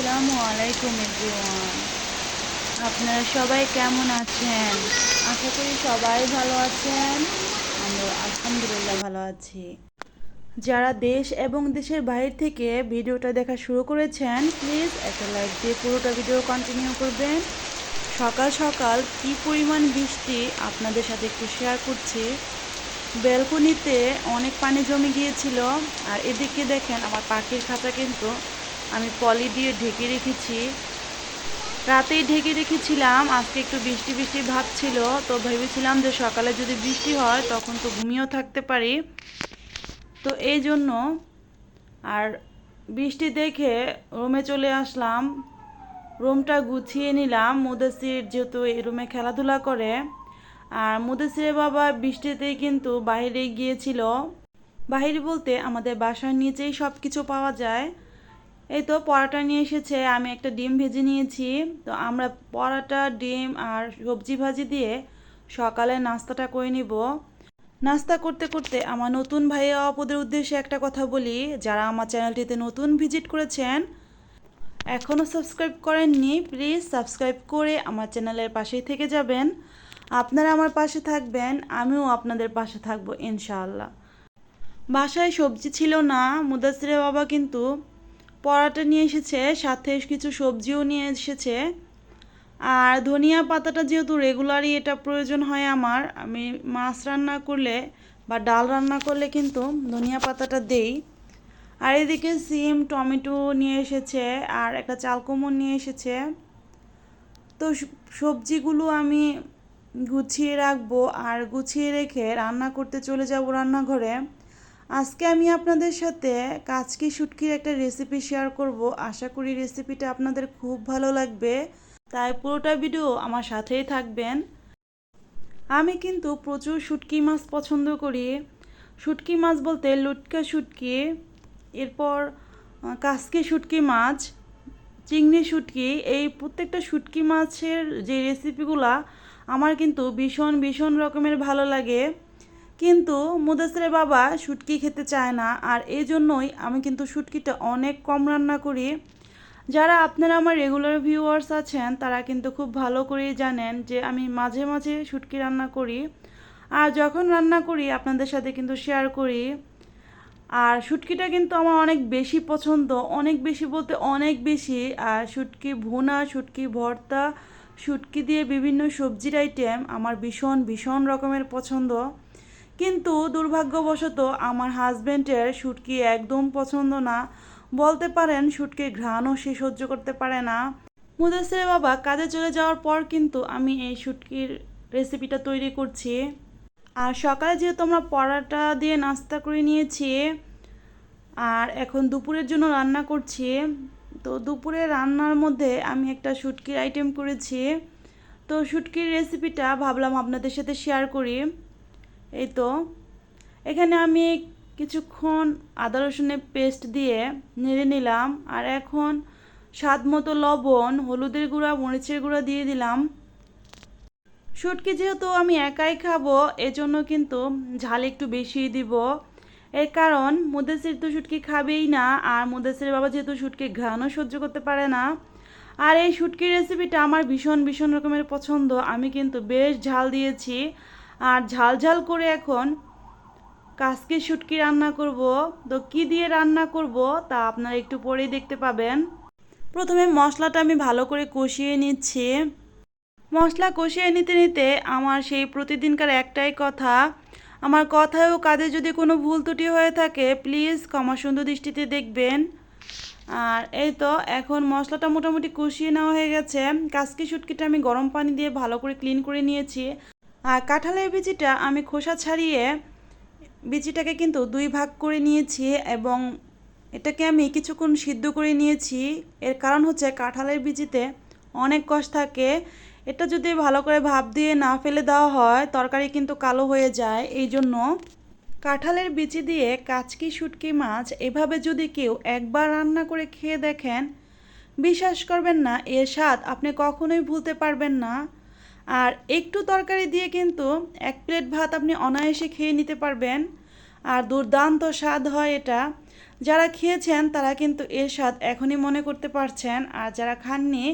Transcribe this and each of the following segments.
আসসালামু আলাইকুম এভরিওয়ান আপনারা সবাই কেমন আছেন? আশা করি সবাই ভালো আছেন। আমরা আলহামদুলিল্লাহ ভালো আছি। যারা দেশ এবং দেশের বাইরে থেকে ভিডিওটা দেখা শুরু করেছেন প্লিজ একটা লাইক দিয়ে পুরোটা ভিডিও কন্টিনিউ করবেন। সকাল সকাল কি পরিমাণ বৃষ্টি আপনাদের সাথে একটু শেয়ার করছি। ব্যালকনিতে অনেক পানি জমে গিয়েছিল। আর এদিকে দেখেন আমার পাখির খাঁচা কিন্তু আমি পলি দিয়ে ঢেকে রেখেছি। রাতেই ঢেকে রেখেছিলাম, আজকে একটু বৃষ্টি বৃষ্টি ভাব ছিল, তো ভেবেছিলাম যে সকালে যদি বৃষ্টি হয় তখন তো ঘুমিয়েও থাকতে পারি। তো এই জন্য আর বৃষ্টি দেখে রুমে চলে আসলাম। রুমটা গুছিয়ে নিলাম, মুদাসির যেহেতু এই রুমে খেলাধুলা করে, আর মুদাসিরের বাবা বৃষ্টিতেই কিন্তু বাইরে গিয়েছিল। বাইরে বলতে আমাদের বাসার নিচেই সব কিছু পাওয়া যায়। এই তো পরাটা নিয়ে এসেছে, আমি একটা ডিম ভেজে নিয়েছি। তো আমরা পরাটা, ডিম আর সবজি ভাজি দিয়ে সকালে নাস্তাটা করে নিব। নাস্তা করতে করতে আমার নতুন ভাইয়া অপদের উদ্দেশ্যে একটা কথা বলি, যারা আমার চ্যানেলটিতে নতুন ভিজিট করেছেন এখনও সাবস্ক্রাইব করেননি, প্লিজ সাবস্ক্রাইব করে আমার চ্যানেলের পাশেই থেকে যাবেন। আপনারা আমার পাশে থাকবেন, আমিও আপনাদের পাশে থাকব, ইনশাআল্লাহ। বাসায় সবজি ছিল না, মুদাসিরের বাবা কিন্তু পরাটা নিয়ে এসেছে, সাথে কিছু সবজিও নিয়ে এসেছে। আর ধনিয়া পাতাটা যেহেতু রেগুলারই এটা প্রয়োজন হয় আমার, আমি মাছ রান্না করলে বা ডাল রান্না করলে কিন্তু ধনিয়া পাতাটা দেই। আর এদিকে সিম, টমেটো নিয়ে এসেছে, আর একটা চালকুমড় নিয়ে এসেছে। তো সবজিগুলো আমি গুছিয়ে রাখব, আর গুছিয়ে রেখে রান্না করতে চলে যাব রান্নাঘরে। আজকে আমি আপনাদের সাথে কাচকি শুটকির একটা রেসিপি শেয়ার করব। আশা করি রেসিপিটা আপনাদের খুব ভালো লাগবে। তাই পুরোটা ভিডিও আমার সাথেই থাকবেন। আমি কিন্তু প্রচুর শুটকি মাছ পছন্দ করি। শুটকি মাছ বলতে লুটকা শুটকি, এরপর কাসকি শুটকি মাছ, চিংড়ি শুটকি, এই প্রত্যেকটা শুটকি মাছের যে রেসিপিগুলা আমার কিন্তু ভীষণ ভীষণ রকমের ভালো লাগে। কিন্তু মুদাসিরের বাবা শুটকি খেতে চায় না, আর এই জন্যই আমি কিন্তু শুটকিটা অনেক কম রান্না করি। যারা আপনারা আমার রেগুলার ভিউয়ার্স আছেন, তারা কিন্তু খুব ভালো করেই জানেন যে আমি মাঝে মাঝে শুটকি রান্না করি। আর যখন রান্না করি, আপনাদের সাথে কিন্তু শেয়ার করি। আর শুটকিটা কিন্তু আমার অনেক বেশি পছন্দ, অনেক বেশি বলতে অনেক বেশি। আর শুটকি ভুনা, শুটকি ভর্তা, শুটকি দিয়ে বিভিন্ন সবজির আইটেম আমার ভীষণ ভীষণ রকমের পছন্দ। কিন্তু দুর্ভাগ্যবশত আমার হাজব্যান্ডের শুটকি একদম পছন্দ না। বলতে পারেন শুটকির ঘ্রাণও সে সহ্য করতে পারে না। মুদাসিরের বাবা কাজে চলে যাওয়ার পর কিন্তু আমি এই শুটকির রেসিপিটা তৈরি করছি। আর সকালে যেহেতু আমরা পরাটা দিয়ে নাস্তা করে নিয়েছি, আর এখন দুপুরের জন্য রান্না করছি, তো দুপুরে রান্নার মধ্যে আমি একটা শুটকির আইটেম করেছি। তো শুটকির রেসিপিটা ভাবলাম আপনাদের সাথে শেয়ার করি। এই তো। এখানে আমি কিছুক্ষণ আদা রসুনের পেস্ট দিয়ে নেড়ে নিলাম আর এখন স্বাদ মতো লবণ, হলুদের গুঁড়া, মরিচের গুঁড়া দিয়ে দিলাম। শুটকি যেহেতু আমি একাই খাব, এজন্য কিন্তু ঝাল একটু বেশি দিব। এর কারণ, মুদাসির তো শুটকি খাবেই না, আর মুদাসির বাবা যেহেতু শুটকি ঘ্রাণও সহ্য করতে পারে না। আর এই শুটকির রেসিপিটা আমার ভীষণ ভীষণ রকমের পছন্দ, আমি কিন্তু বেশ ঝাল দিয়েছি। আর ঝাল ঝাল করে এখন কাসকি শুটকি রান্না করব। তো কী দিয়ে রান্না করব তা আপনারা একটু পরেই দেখতে পাবেন। প্রথমে মশলাটা আমি ভালো করে কষিয়ে নিচ্ছি। মশলা কষিয়ে নিতে নিতে আমার সেই প্রতিদিনকার একটাই কথা। আমার কথায় ও কাজে যদি কোনো ভুল ত্রুটি হয়ে থাকে প্লিজ ক্ষমা সুন্দর দৃষ্টিতে দেখবেন। আর এই তো, এখন মশলাটা মোটামুটি কষিয়ে নেওয়া হয়ে গেছে। কাসকি শুটকিটা আমি গরম পানি দিয়ে ভালো করে ক্লিন করে নিয়েছি। আর কাঁঠালের বিচিটা আমি খোসা ছাড়িয়ে বিচিটাকে কিন্তু দুই ভাগ করে নিয়েছি এবং এটাকে আমি কিছুক্ষণ সিদ্ধ করে নিয়েছি। এর কারণ হচ্ছে কাঁঠালের বিচিতে অনেক কষ থাকে। এটা যদি ভালো করে ভাপ দিয়ে না ফেলে দেওয়া হয়, তরকারি কিন্তু কালো হয়ে যায়। এই জন্য কাঁঠালের বিচি দিয়ে কাচকি, শুটকি মাছ এভাবে যদি কেউ একবার রান্না করে খেয়ে দেখেন, বিশ্বাস করবেন না, এর স্বাদ আপনি কখনোই ভুলতে পারবেন না। আর একটু তরকারি দিয়ে কিন্তু এক প্লেট ভাত আপনি অনায়াসে খেয়ে নিতে পারবেন। আর দুর্দান্ত স্বাদ হয় এটা। যারা খেয়েছেন, তারা কিন্তু এর স্বাদ এখনই মনে করতে পারছেন। আর যারা খাননি,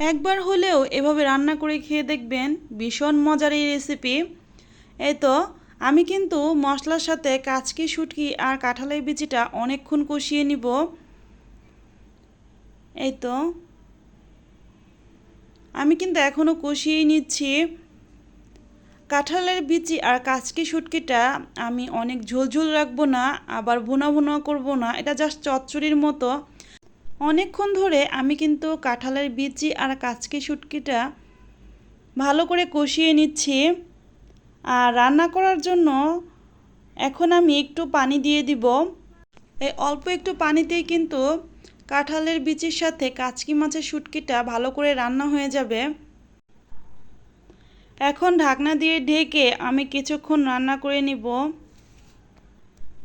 একবার হলেও এভাবে রান্না করে খেয়ে দেখবেন। ভীষণ মজার এই রেসিপি এই তো, আমি কিন্তু মশলার সাথে কাচকি, শুটকি আর কাঁঠালের বিচিটা অনেকক্ষণ কষিয়ে নিব। এই তো আমি কিন্তু এখনও কষিয়ে নিচ্ছি। কাঁঠালের বিচি আর কাচকি শুটকিটা আমি অনেক ঝোলঝোল রাখব না, আবার ভুনা ভুনা করব না, এটা জাস্ট চচ্চড়ির মতো। অনেকক্ষণ ধরে আমি কিন্তু কাঁঠালের বিচি আর কাচকি শুটকিটা ভালো করে কষিয়ে নিচ্ছি। আর রান্না করার জন্য এখন আমি একটু পানি দিয়ে দিব। এই অল্প একটু পানিতেই কিন্তু কাঁঠালের বিচির সাথে কাচকি মাছের শুটকিটা ভালো করে রান্না হয়ে যাবে। এখন ঢাকনা দিয়ে ঢেকে আমি কিছুক্ষণ রান্না করে নিব।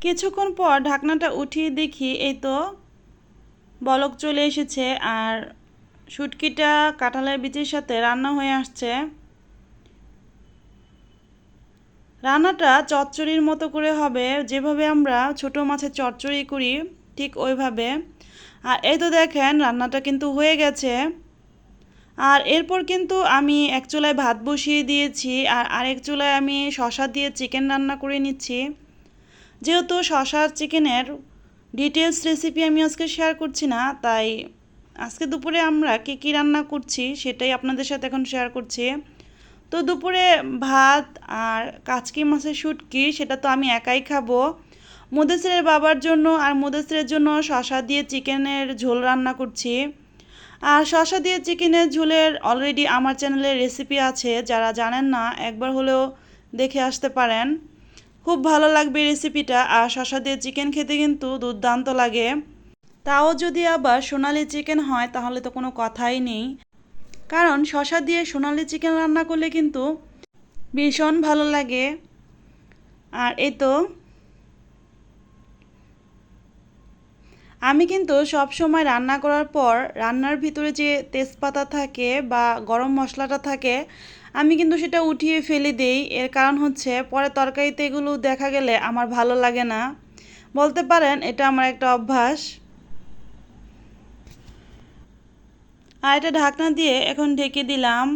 কিছুক্ষণ পর ঢাকনাটা উঠিয়ে দেখি, এই তো বলক চলে এসেছে আর শুটকিটা কাঁঠালের বিচির সাথে রান্না হয়ে আসছে। রান্নাটা চচ্চড়ির মতো করে হবে, যেভাবে আমরা ছোট মাছের চচ্চড়ি করি, ঠিক ওইভাবে। আর এই তো দেখেন, রান্নাটা কিন্তু হয়ে গেছে। আর এরপর কিন্তু আমি এক চুলায় ভাত বসিয়ে দিয়েছি, আর আরেক চুলায় আমি শশা দিয়ে চিকেন রান্না করে নিচ্ছি। যেহেতু শশার চিকেনের ডিটেলস রেসিপি আমি আজকে শেয়ার করছি না, তাই আজকে দুপুরে আমরা কী কী রান্না করছি সেটাই আপনাদের সাথে এখন শেয়ার করছি। তো দুপুরে ভাত আর কাচকি মাছের শুটকি, সেটা তো আমি একাই খাব। মুদেসিরের বাবার জন্য আর মুদেসিরের জন্য শশা দিয়ে চিকেনের ঝোল রান্না করছি। আর শশা দিয়ে চিকেনের ঝোলের অলরেডি আমার চ্যানেলে রেসিপি আছে, যারা জানেন না, একবার হলেও দেখে আসতে পারেন। খুব ভালো লাগবে রেসিপিটা আর শশা দিয়ে চিকেন খেতে কিন্তু দুর্দান্ত লাগে। তাও যদি আবার সোনালি চিকেন হয়, তাহলে তো কোনো কথাই নেই। কারণ শশা দিয়ে সোনালি চিকেন রান্না করলে কিন্তু ভীষণ ভালো লাগে। আর এই তো আমি কিন্তু সব সময় রান্না করার পর রান্নার ভিতরে যে তেজপাতা থাকে বা গরম মশলাটা থাকে, আমি কিন্তু সেটা উঠিয়ে ফেলে দেই। এর কারণ হচ্ছে পরে তরকারিতে এগুলো দেখা গেলে আমার ভালো লাগে না। বলতে পারেন, এটা আমার একটা অভ্যাস। আর এটা ঢাকনা দিয়ে এখন ঢেকে দিলাম।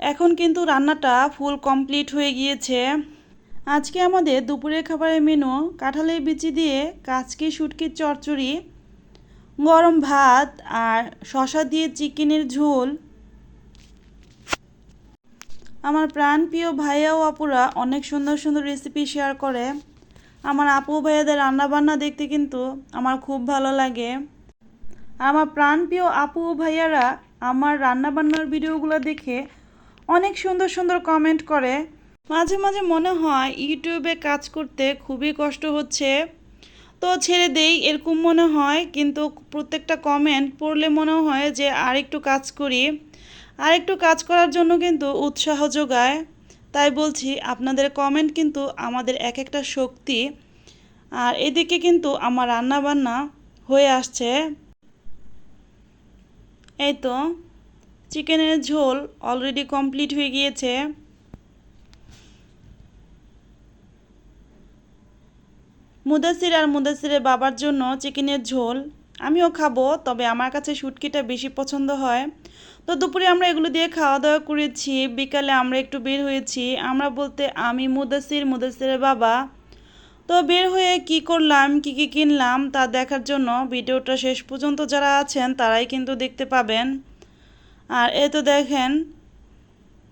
এখন কিন্তু রান্নাটা ফুল কমপ্লিট হয়ে গিয়েছে। আজকে আমাদের দুপুরের খাবারের মেনু কাঁঠালের বিচি দিয়ে কাচকি শুটকির চচ্চড়ি, গরম ভাত আর শশা দিয়ে চিকেনের ঝোল। আমার প্রাণপ্রিয় ভাইয়া ও আপুরা অনেক সুন্দর সুন্দর রেসিপি শেয়ার করে। আমার আপু ভাইয়াদের রান্নাবান্না দেখতে কিন্তু আমার খুব ভালো লাগে। আমার প্রাণপ্রিয় আপু ও ভাইয়ারা আমার রান্নাবান্নার ভিডিওগুলো দেখে অনেক সুন্দর সুন্দর কমেন্ট করে। মাঝে মাঝে মনে হয় ইউটিউবে কাজ করতে খুবই কষ্ট হচ্ছে। তো ছেড়ে দেই, এরকম মনে হয়। কিন্তু প্রত্যেকটা কমেন্ট পড়লে মনে হয় যে আর একটু কাজ করি। আর একটু কাজ করার জন্য কিন্তু উৎসাহ যোগায়। তাই বলছি, আপনাদের কমেন্ট কিন্তু আমাদের এক একটা শক্তি। আর এদিকে কিন্তু আমার রান্না বান্না হয়ে আসছে। এই তো, চিকেনের ঝোল অলরেডি কমপ্লিট হয়ে গিয়েছে। মুদাসির আর মুদাসিরের বাবার জন্য চিকেনের ঝোল। আমিও খাব, তবে আমার কাছে শুটকিটা বেশি পছন্দ হয়। তো দুপুরে আমরা এগুলো দিয়ে খাওয়া দাওয়া করেছি। বিকালে আমরা একটু বের হয়েছি। আমরা বলতে আমি, মুদাসির, মুদাসিরের বাবা। তো বের হয়ে কি করলাম, কি কি কিনলাম তা দেখার জন্য ভিডিওটা শেষ পর্যন্ত যারা আছেন তারাই কিন্তু দেখতে পাবেন। আর এ তো দেখেন,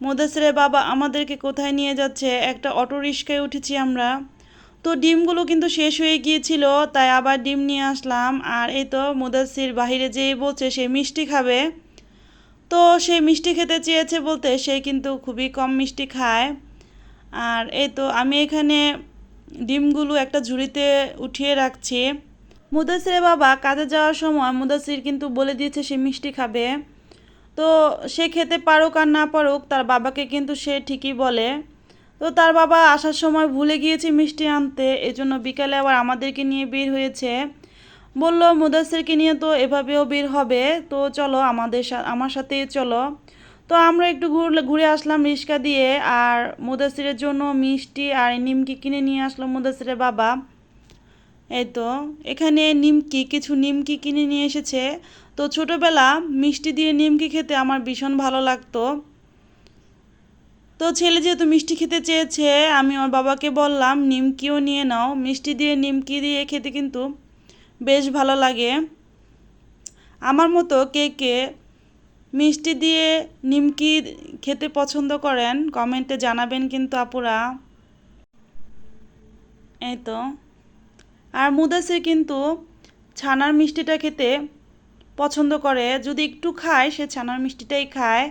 মুদাসিরের বাবা আমাদেরকে কোথায় নিয়ে যাচ্ছে? একটা অটো রিক্সায় উঠেছি আমরা। তো ডিমগুলো কিন্তু শেষ হয়ে গিয়েছিল, তাই আবার ডিম নিয়ে আসলাম। আর এই তো মুদাসির বাহিরে যেয়ে বলছে সে মিষ্টি খাবে। তো সে মিষ্টি খেতে চেয়েছে বলতে সে কিন্তু খুবই কম মিষ্টি খায়। আর এই তো আমি এখানে ডিমগুলো একটা ঝুড়িতে উঠিয়ে রাখছি। মুদাসিরের বাবা কাজে যাওয়ার সময় মুদাসির কিন্তু বলে দিয়েছে সে মিষ্টি খাবে। তো সে খেতে পারুক আর না পারুক তার বাবাকে কিন্তু সে ঠিকই বলে। তো তার বাবা আসার সময় ভুলে গিয়েছে মিষ্টি আনতে, এজন্য বিকালে আবার আমাদেরকে নিয়ে বের হয়েছে। বলল, মুদাসিরকে নিয়ে তো এভাবেও বের হবে। তো চলো আমাদের আমার সাথেই চলো। তো আমরা একটু ঘুরলে ঘুরে আসলাম রিক্সা দিয়ে, আর মুদাসিরের জন্য মিষ্টি আর নিমকি কিনে নিয়ে আসলো মুদাসিরের বাবা। এই তো, এখানে নিমকি, কিছু নিমকি কিনে নিয়ে এসেছে। তো ছোটোবেলা মিষ্টি দিয়ে নিমকি খেতে আমার ভীষণ ভালো লাগতো। তো ছেলে যেহেতু মিষ্টি খেতে চেয়েছে, আমি ওর বাবাকে বললাম, নিমকিও নিয়ে নাও। মিষ্টি দিয়ে, নিমকি দিয়ে খেতে কিন্তু বেশ ভালো লাগে। আমার মতো কে কে মিষ্টি দিয়ে, নিমকি খেতে পছন্দ করেন, কমেন্টে জানাবেন কিন্তু আপুরা। এই তো। আর মুদাসির কিন্তু ছানার মিষ্টিটা খেতে পছন্দ করে। যদি একটু খায়, সে ছানার মিষ্টিটাই খায়।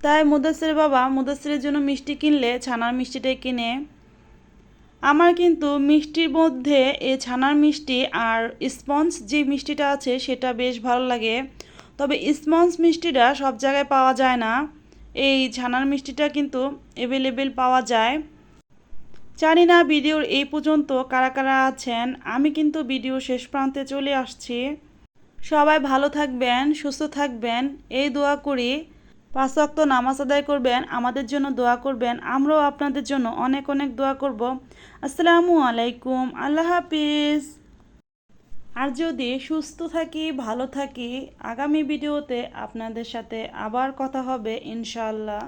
তাই মুদাসির বাবা মুদাসিরের জন্য মিষ্টি কিনলে ছানার মিষ্টিটাই কিনে। আমার কিন্তু মিষ্টির মধ্যে এই ছানার মিষ্টি আর স্পঞ্জ যে মিষ্টিটা আছে সেটা বেশ ভালো লাগে। তবে স্পঞ্জ মিষ্টিটা সব জায়গায় পাওয়া যায় না। এই ছানার মিষ্টিটা কিন্তু অ্যাভেলেবেল পাওয়া যায়। জানি না ভিডিওর এই পর্যন্ত কারা কারা আছেন। আমি কিন্তু ভিডিও শেষ প্রান্তে চলে আসছি। সবাই ভালো থাকবেন, সুস্থ থাকবেন। এই দোয়া করি। পাঁচ অক্ত নামাজ আদায় করবেন, আমাদের জন্য দোয়া করবেন। আমরাও আপনাদের জন্য অনেক অনেক দোয়া করব। আসসালামু আলাইকুম, আল্লাহ হাফিজ। আর যদি সুস্থ থাকি, ভালো থাকি, আগামী ভিডিওতে আপনাদের সাথে আবার কথা হবে, ইনশাআল্লাহ।